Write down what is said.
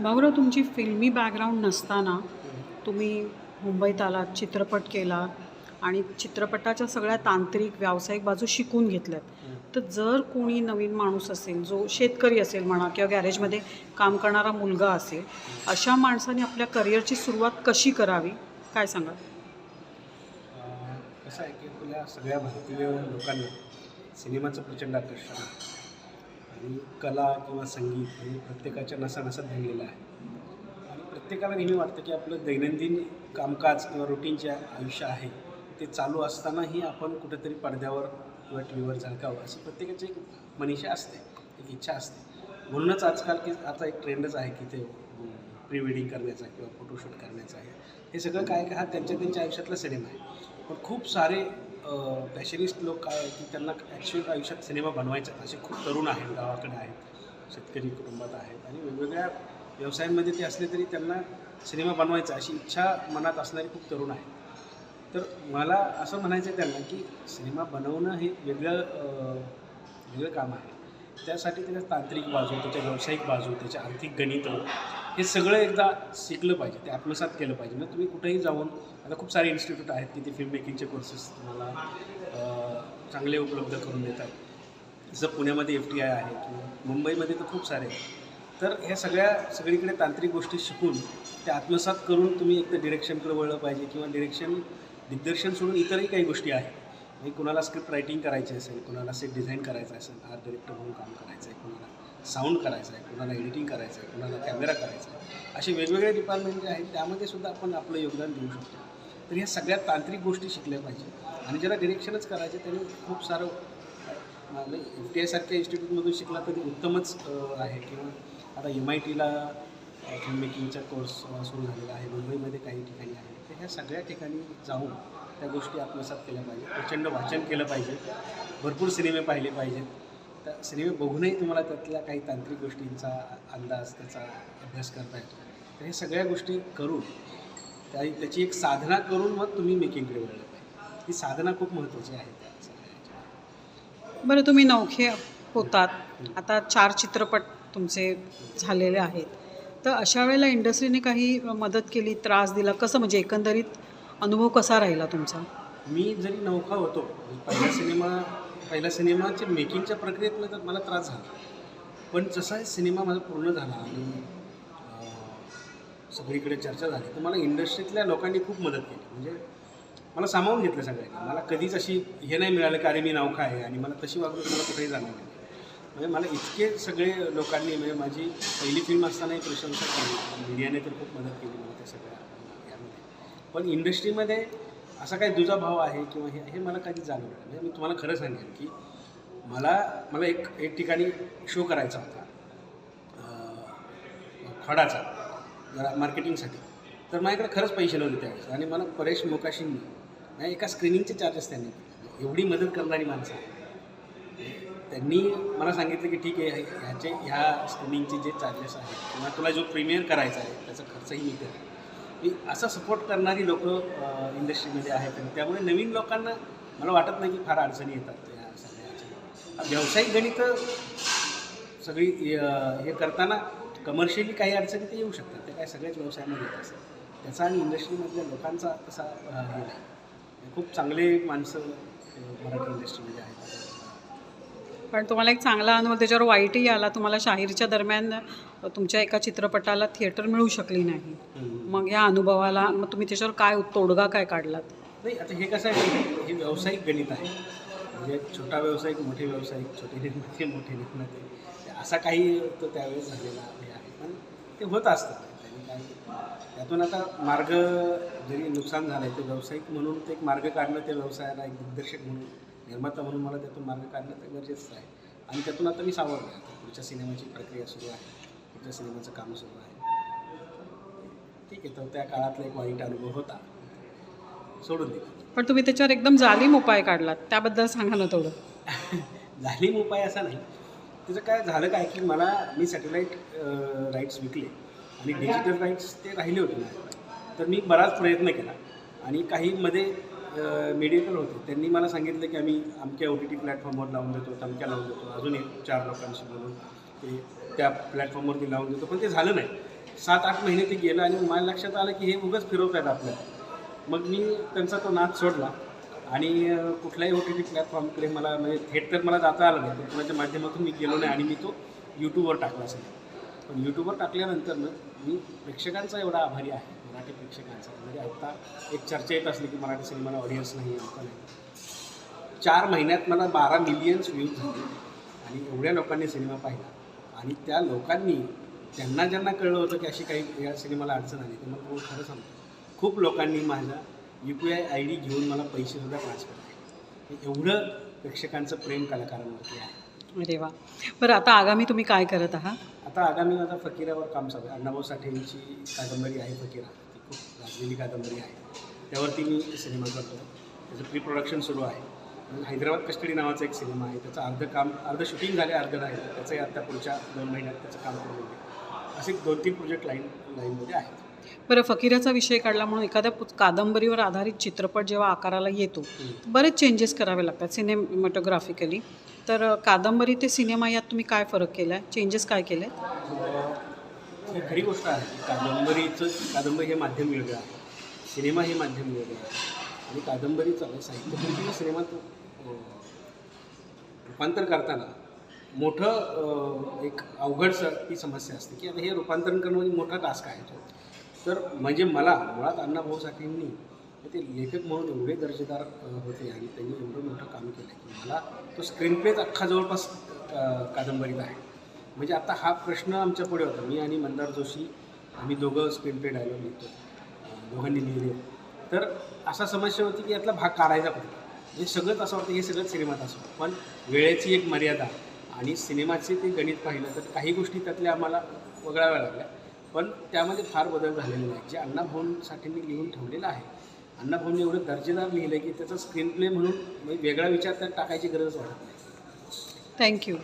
भाऊराव तुमची फिल्मी बॅकग्राऊंड नसताना तुम्ही मुंबईत आलात चित्रपट केला आणि चित्रपटाच्या सगळ्या तांत्रिक व्यावसायिक बाजू शिकून घेतल्यात. तर जर कोणी नवीन माणूस असेल जो शेतकरी असेल म्हणा किंवा गॅरेजमध्ये काम करणारा मुलगा असेल अशा माणसाने आपल्या करिअरची सुरुवात कशी करावी? काय सांगा कसं आहे की तुला सगळ्या भारतीय लोकांना सिनेमाचं प्रचंड आकर्षण आहे कला किंवा संगीत हे प्रत्येकाच्या नसानसात भरलेलं आहे. आणि प्रत्येकाला नेहमी वाटतं की आपलं दैनंदिन कामकाज किंवा रुटीनचे आयुष्य आहे ते चालू असतानाही आपण कुठेतरी पडद्यावर किंवा टी व्हीवर झळकावं असं प्रत्येकाची एक मनीषा असते एक इच्छा असते. म्हणूनच आजकाल की आता एक ट्रेंडच आहे की ते प्री वेडिंग करण्याचा किंवा फोटोशूट करण्याचा आहे. हे सगळं काय हा त्यांच्या त्यांच्या आयुष्यातला सिनेमा आहे. पण खूप सारे पॅशनिस्ट लोक काय आहे की त्यांना ॲक्च्युअल आयुष्यात सिनेमा बनवायचा असे खूप तरुण आहेत गावाकडे आहेत शेतकरी कुटुंबात आहेत आणि वेगवेगळ्या व्यवसायांमध्ये ते असले तरी त्यांना सिनेमा बनवायचा अशी इच्छा मनात असणारी खूप तरुण आहेत. तर मला असं म्हणायचं आहे त्यांना की सिनेमा बनवणं हे वेगळं वेगळं काम आहे. त्यासाठी त्याच्या तांत्रिक बाजू त्याच्या व्यावसायिक बाजू त्याच्या आर्थिक गणित हे सगळं एकदा शिकलं पाहिजे ते आत्मसात केलं पाहिजे. मग तुम्ही कुठेही जाऊन आता खूप सारे इन्स्टिट्यूट आहेत की ते फिल्म मेकिंगचे कोर्सेस तुम्हाला चांगले उपलब्ध करून देतात. जसं पुण्यामध्ये एफ टी आय आहे किंवा मुंबईमध्ये तर खूप सारे तर ह्या सगळ्या सगळीकडे तांत्रिक गोष्टी शिकून त्या आत्मसात करून तुम्ही एकतर डिरेक्शनकडे वळलं पाहिजे किंवा डिरेक्शन दिग्दर्शन सोडून इतरही काही गोष्टी आहेत. म्हणजे कुणाला स्क्रिप्ट रायटिंग करायची असेल कुणाला सेट डिझाईन करायचं असेल आर्ट डिरेक्टर म्हणून काम करायचं आहे कुणाला साऊंड करायचं आहे कुणाला एडिटिंग करायचं आहे कुणाला कॅमेरा करायचा आहे असे वेगवेगळे डिपार्टमेंट जे आहेत त्यामध्ये सुद्धा आपण आपलं योगदान देऊ शकतो. तर ह्या सगळ्या तांत्रिक गोष्टी शिकल्या पाहिजे आणि ज्याला डिरेक्शनच करायचे त्यांनी खूप सारं एफ टी आयसारख्या इन्स्टिट्यूटमधून शिकला तरी उत्तमच आहे. किंवा आता एम आय टीला फिल्म मेकिंगचा कोर्स सुरू झालेला आहे. मुंबईमध्ये काही ठिकाणी आहे. तर ह्या सगळ्या ठिकाणी जाऊन त्या गोष्टी आत्मसात केल्या पाहिजे प्रचंड वाचन केलं पाहिजे भरपूर सिनेमे पाहिले पाहिजेत. सिनेमे बघूनही तुम्हाला त्यातल्या काही तांत्रिक गोष्टींचा अंदाज त्याचा अभ्यास करता येतो. तर हे सगळ्या गोष्टी करून त्या त्याची एक साधना करून मग तुम्ही मेकिंगकडे वळलं पाहिजे. ही साधना खूप महत्त्वाची आहे त्या. बरं तुम्ही नौखे होतात. आता चार चित्रपट तुमचे झालेले आहेत. तर अशा वेळेला इंडस्ट्रीने काही मदत केली त्रास दिला? कसं म्हणजे एकंदरीत अनुभव कसा राहिला तुमचा? मी जरी नौका होतो पहिला सिनेमा पहिल्या सिनेमाच्या मेकिंगच्या प्रक्रियेत तर मला त्रास झाला पण जसा सिनेमा माझा पूर्ण झाला आणि सगळीकडे चर्चा झाली तर मला इंडस्ट्रीतल्या लोकांनी खूप मदत केली. म्हणजे मला सामावून घेतलं सगळ्यांनी. मला कधीच अशी हे नाही मिळालं की अरे मी नौका आहे आणि मला तशी वागणूक मला कुठेही जाणार नाही. म्हणजे मला इतके सगळे लोकांनी म्हणजे माझी पहिली फिल्म असतानाही प्रशंसा केली. मीडियाने तर खूप मदत केली मला त्या सगळ्या यामध्ये. पण इंडस्ट्रीमध्ये असा काही दुजा भाव आहे किंवा हे हे मला काही जाणवलं नाही. म्हणजे मी तुम्हाला खरं सांगेन की मला मला एक एक ठिकाणी शो करायचा होता. खडाचा जरा मार्केटिंगसाठी तर माझ्याकडे खरंच पैसे नव्हते त्यावेळेस. आणि मला परेश मोकाशींनी नाही एका स्क्रीनिंगचे चार्जेस त्यांनी एवढी मदत करणारी माणसं त्यांनी मला सांगितलं की ठीक आहे ह्याचे ह्या स्क्रीनिंगचे जे चार्जेस आहेत किंवा तुला जो प्रीमियर करायचा आहे त्याचा खर्चही मी करेन. असा सपोर्ट करणारी लोक इंडस्ट्रीमध्ये आहेत. आणि त्यामुळे नवीन लोकांना मला वाटत नाही की फार अडचणी येतात या सगळ्या व्यावसायिक गणित सगळी हे करताना कमर्शियली काही अडचणी ते येऊ शकतात. ते काय सगळ्याच व्यवसायामध्ये येत असतात त्याचा आणि इंडस्ट्रीमधल्या लोकांचा तसा हे नाही. खूप चांगले माणसं मराठी इंडस्ट्रीमध्ये आहेत. पण तुम्हाला एक चांगला अनुभव त्याच्यावर वाईटही आला. तुम्हाला शाहीरच्या दरम्यान तुमच्या एका चित्रपटाला थिएटर मिळू शकली नाही. मग या अनुभवाला मग तुम्ही त्याच्यावर काय तोडगा काय काढलात? नाही आता हे कसं आहे हे व्यावसायिक गणित आहे. म्हणजे छोटा व्यावसायिक मोठे व्यावसायिक छोटे निर्माते मोठे निर्माते असा काही तो त्यावेळेस झालेला हे आहे. पण ते होत असतं. त्यातून आता मार्ग जरी नुकसान झालं आहे ते व्यावसायिक म्हणून ते एक मार्ग काढणं त्या व्यवसायाला एक दिग्दर्शक म्हणून निर्माता म्हणून मला त्यातून मार्ग काढणं ते गरजेचं आहे. आणि त्यातून आता मी सावरलो. आहे पुढच्या सिनेमाची प्रक्रिया सुरू आहे. पुढच्या सिनेमाचं काम सुरू आहे? ठीक आहे तर त्या काळातला एक वाईट अनुभव होता. सोडून दिला. पण तुम्ही त्याच्यावर एकदम जालीम उपाय काढलात. त्याबद्दल सांगा ना थोडं झालीम उपाय असा नाही. त्याचं काय झालं काय की मला मी सॅटेलाईट राईट्स विकले. आणि डिजिटल राईट्स ते राहिले होते माझ्याकडे. तर मी बराच प्रयत्न केला. आणि काही मध्ये मेडिकल होते. त्यांनी मला सांगितलं की आम्ही अमक्या ओ टी टी प्लॅटफॉर्मवर लावून देतो तमक्या लावून देतो. अजून एक चार लोकांशी बोलून ते त्या प्लॅटफॉर्मवरती लावून देतो. पण ते झालं नाही. सात आठ महिने ते गेलं आणि मला लक्षात आलं की हे उगंच फिरवत आहेत आपल्याला मग मी त्यांचा तो नाच सोडला. आणि कुठल्याही ओ टी टी प्लॅटफॉर्मकडे मला म्हणजे थेट तर मला जाता आलं नाही. पण कुणाच्या माध्यमातून मी गेलो नाही आणि मी तो यूट्यूबवर टाकला असेल. पण यूट्यूबवर टाकल्यानंतर ना मी प्रेक्षकांचा एवढा आभारी आहे. मराठी प्रेक्षकांचा. म्हणजे आत्ता एक चर्चा येत असली की मराठी सिनेमाला ऑडियन्स नाही आहे नाही. चार महिन्यात मला बारा मिलियन्स व्ह्यूज झाले. आणि एवढ्या लोकांनी सिनेमा पाहिला. आणि त्या लोकांनी त्यांना ज्यांना कळलं होतं की अशी काही या सिनेमाला अडचण आली तर मला खरं सांगतो. खूप लोकांनी माझ्या U P I I D घेऊन मला पैसेसुद्धा ट्रान्सफर केले. एवढं प्रेक्षकांचं प्रेम कलाकारांवरती आहे. अरे वा. बरं आता आगामी तुम्ही काय करत आहात? आता आगामी माझा फकीरावर काम चालू आहे. अण्णाभाऊ साठेंची कादंबरी आहे फकीरा. ती खूप गाजलेली कादंबरी आहे. त्यावरती मी सिनेमा करतो. त्याचं प्री प्रोडक्शन सुरू आहे. हैदराबाद कस्टडी नावाचा एक सिनेमा आहे. त्याचं अर्ध काम अर्ध शूटिंग झाले अर्ध राहिलं त्याचंही आता पुढच्या दोन महिन्यात त्याचं काम करून होईल असे दोन तीन प्रोजेक्ट लाईन लाईनमध्ये आहेत. बरं फकीराचा विषय काढला म्हणून एखाद्या कादंबरीवर आधारित चित्रपट जेव्हा आकाराला येतो बरेच चेंजेस करावे लागतात सिनेमॅटोग्राफिकली तर कादंबरी ते सिनेमा यात तुम्ही काय फरक केला आहे चेंजेस काय केले आहेत ही खरी गोष्ट आहे कादंबरीचं कादंबरी हे माध्यम वेगळं आहे. सिनेमा हे माध्यम वेगळं आहे. आणि कादंबरीचं साहित्य साहित्यकृतीला सिनेमात रूपांतर करताना मोठं एक अवघड ती समस्या असते की आता हे रूपांतरण करणं म्हणजे मोठा टास्क आहे तो. तर म्हणजे मला मुळात अण्णाभाऊ साठेंनी ते लेखक म्हणून एवढे दर्जेदार होते आणि त्यांनी एवढं मोठं काम केलं की मला तो स्क्रीनप्लेच अख्खा जवळपास कादंबरीत आहे. म्हणजे आता हा प्रश्न आमच्या पुढे होता. मी आणि मंदार जोशी आम्ही दोघं स्क्रीनप्ले डायलॉग लिहितो दोघांनी लिहिले. तर असा समस्या होती की यातला भाग काढायचा कुठला म्हणजे सगळंच असं वाटतं हे सगळंच सिनेमात असं. पण वेळेची एक मर्यादा आणि सिनेमाचे ते गणित पाहिलं तर काही गोष्टी त्यातल्या आम्हाला वगळाव्या लागल्या. पण त्यामध्ये फार बदल झालेले नाही जे अण्णाभाऊंसाठींनी लिहून ठेवलेलं आहे. अण्णाभाऊंनी एवढं दर्जेदार लिहिलं आहे की त्याचा स्क्रीन प्ले म्हणून म्हणजे वेगळा विचार त्यात टाकायची गरज वाटत नाही. थँक्यू